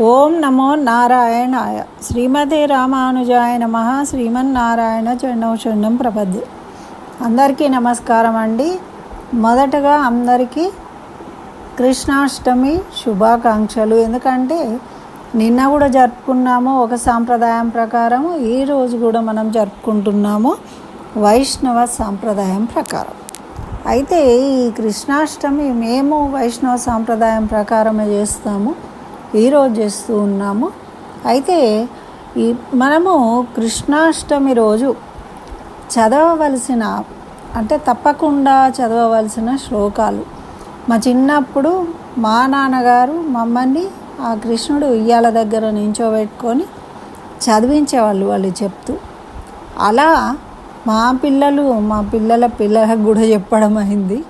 ఓం నమో నారాయణాయ. శ్రీమతి రామానుజాయ నమ. శ్రీమన్నారాయణ చరణం ప్రపద్ అందరికీ నమస్కారం అండి. మొదటగా అందరికీ కృష్ణాష్టమి శుభాకాంక్షలు. ఎందుకంటే నిన్న కూడా జరుపుకున్నాము ఒక సాంప్రదాయం ప్రకారం ఈరోజు కూడా మనం జరుపుకుంటున్నాము వైష్ణవ సాంప్రదాయం ప్రకారం. అయితే ఈ కృష్ణాష్టమి మేము వైష్ణవ సాంప్రదాయం ప్రకారమే చేస్తాము. ఈరోజు చేస్తూ ఉన్నాము. అయితే ఈ మనము కృష్ణాష్టమి రోజు చదవవలసిన అంటే తప్పకుండా చదవవలసిన శ్లోకాలు. మా చిన్నప్పుడు మా నాన్నగారు మమ్మల్ని ఆ కృష్ణుడు ఉయ్యాల దగ్గర నించోబెట్టుకొని చదివించేవాళ్ళు వాళ్ళు చెప్తూ. అలా మా పిల్లలు మా పిల్లల పిల్లలకు కూడా చెప్పడం అయింది.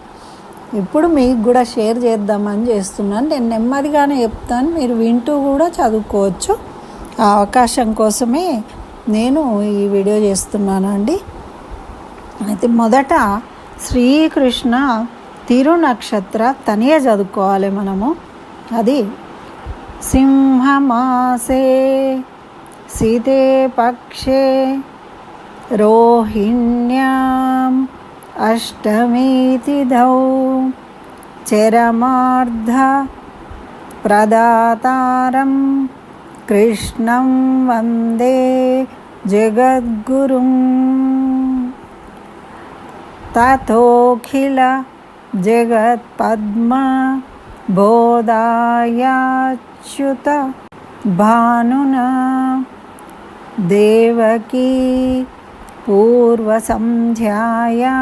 ఇప్పుడు మీకు కూడా షేర్ చేద్దామని చేస్తున్నాను. నేను నెమ్మదిగానే చెప్తాను. మీరు వింటూ కూడా చదువుకోవచ్చు. ఆ అవకాశం కోసమే నేను ఈ వీడియో చేస్తున్నానండి. అయితే మొదట శ్రీకృష్ణ తిరునక్షత్ర తనియ చదువుకోవాలి మనము. అది సింహమాసే సీతే పక్షే రోహిణ్యాం అష్టమీతిథౌ చరమార్ధ ప్రదాతారం కృష్ణం వందే జగద్గురుం తథోఖిల జగత్పద్మ బోధాయాచ్యుత భానునా దేవకీ పూర్వసంధ్యాయా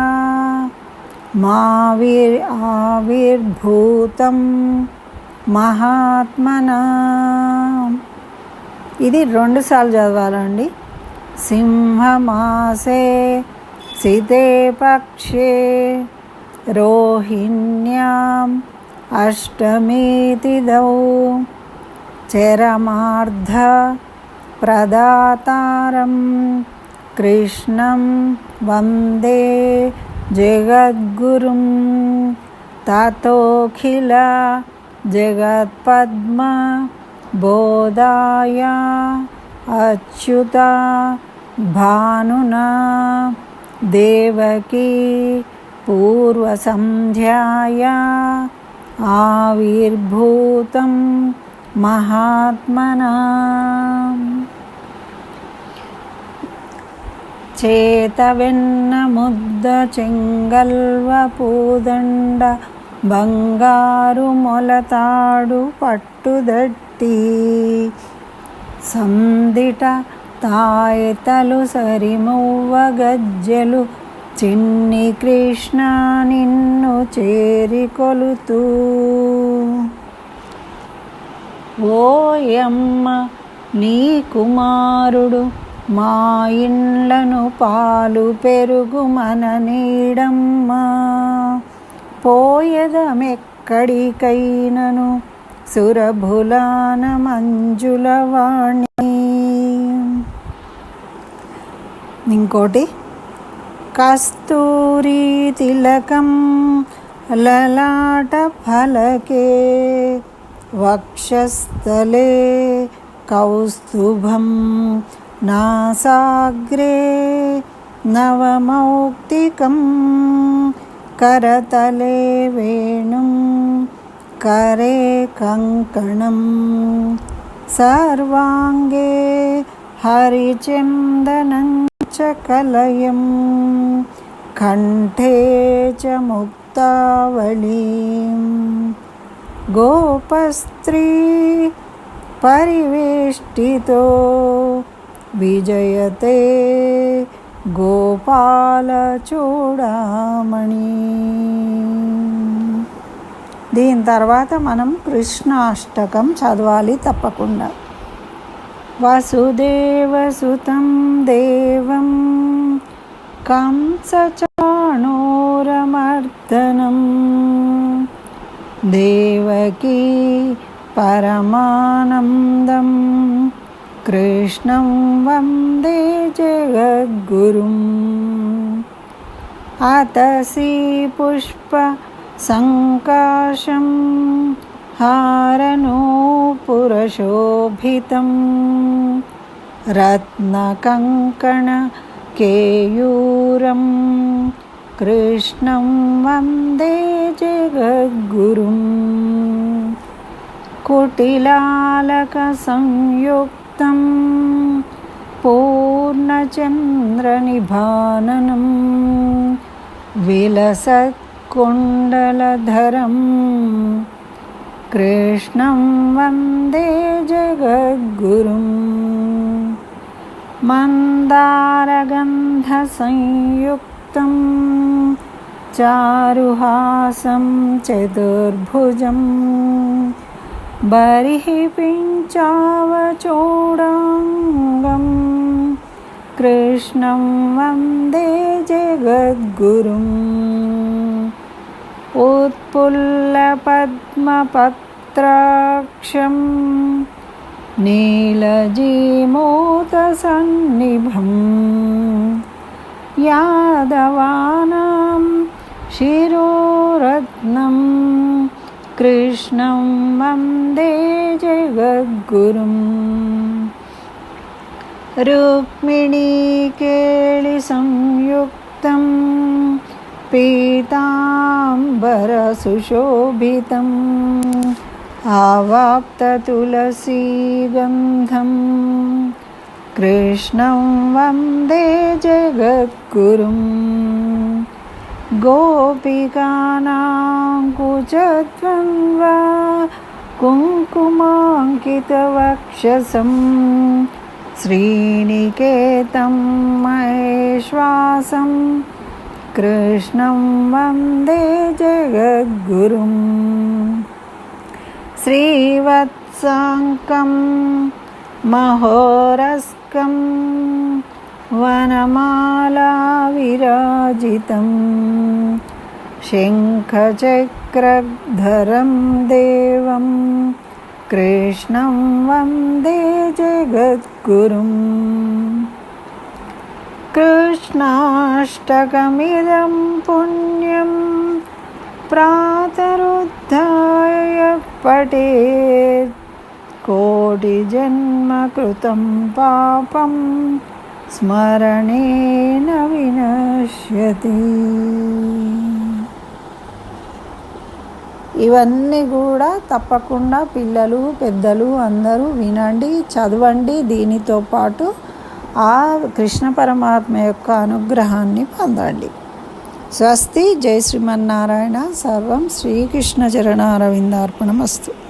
మావిర్ ఆవిర్భూతం మహాత్మనా ఇది రెండుసార్లు చదవాలండి. సింహమాసే సితే పక్షే రోహిణ్యాం అష్టమీతిదౌ చరమార్ధ ప్రదాతారం. कृष्णं वंदे जगद्गुरुं ततोऽखिल जगत्पद्मा बोधाय अच्युता भानुना देवकी पूर्वसन्ध्याया आविर्भूतं महात्मना చేతవెన్న ముద్ద చెంగల్వ పూదండ బంగారు మొలతాడు పట్టుదట్టి సందిట తాయతలు సరిమువ్వ గజ్జెలు చిన్ని కృష్ణ నిన్ను చేరి కొలుతూ. ఓయమ్మ నీ కుమారుడు మా ఇండ్లను పాలు పెరుగు మన నీడమ్మా. పోయదమెక్కడికైనను సురభులాన మంజులవాణి ఇంకోటి కస్తూరి తిలకం లలాట ఫలకే వక్షస్థలే కౌస్తుభం नासाग्रे नवमौक्तिकं करतले वेणुं करे कङ्कणं सर्वाङ्गे हरिचन्दनं च कलयं कण्ठे च मुक्तावलीं गोपस्त्री परिवेष्टितो విజయతే గోపాలచూడామణి దీని తర్వాత మనం కృష్ణాష్టకం చదవాలి తప్పకుండా. వసుదేవసుతం దేవం కంసచాణోరమర్దనం దేవకీ పరమానందం. कृष्णं वन्दे जगद्गुरुम् अतसि पुष्पसङ्काशं हारनूपुरशोभितं रत्नकङ्कणकेयूरं कृष्णं वन्दे जगद्गुरुम् कुटिलालकसंयुक् पूर्णचन्द्रनिभाननं विलसत्कुण्डलधरं कृष्णं वन्दे जगद्गुरुम् मन्दारगन्धसंयुक्तं चारुहासं चतुर्भुजम् बर्हिः पिञ्चावचूडाङ्गं कृष्णं वन्दे जगद्गुरुम् उत्पुल्लपद्मपत्राक्षं नीलजीमोतसन्निभं यादवानां शिरोरत्नं कृष्णं वन्दे जगद्गुरुम् रुक्मिणीकेलिसंयुक्तं पीताम्बरसुशोभितम् आवाप्ततुलसीगन्धं कृष्णं वन्दे जगद्गुरुम् गोपिकानाङ्कुचद्वन्द्वा कुङ्कुमाङ्कितवक्षसं श्रीनिकेतं महेश्वासं कृष्णं वन्दे जगद्गुरुम् श्रीवत्साङ्कं महोरस्कं वनमालाविराजितं शङ्खचक्रधरं देवं कृष्णं वन्दे जगद्गुरुम् कृष्णाष्टकमिदं पुण्यं प्रातरुद्धाय पठेत् कोटिजन्मकृतं पापं స్మరణేన వినశ్యతి ఇవన్నీ కూడా తప్పకుండా పిల్లలు పెద్దలు అందరూ వినండి చదవండి. దీనితో పాటు ఆ కృష్ణ పరమాత్మ యొక్క అనుగ్రహాన్ని పొందండి. స్వస్తి. జై శ్రీమన్నారాయణ. సర్వం శ్రీకృష్ణ చరణారవిందార్పణమస్తు.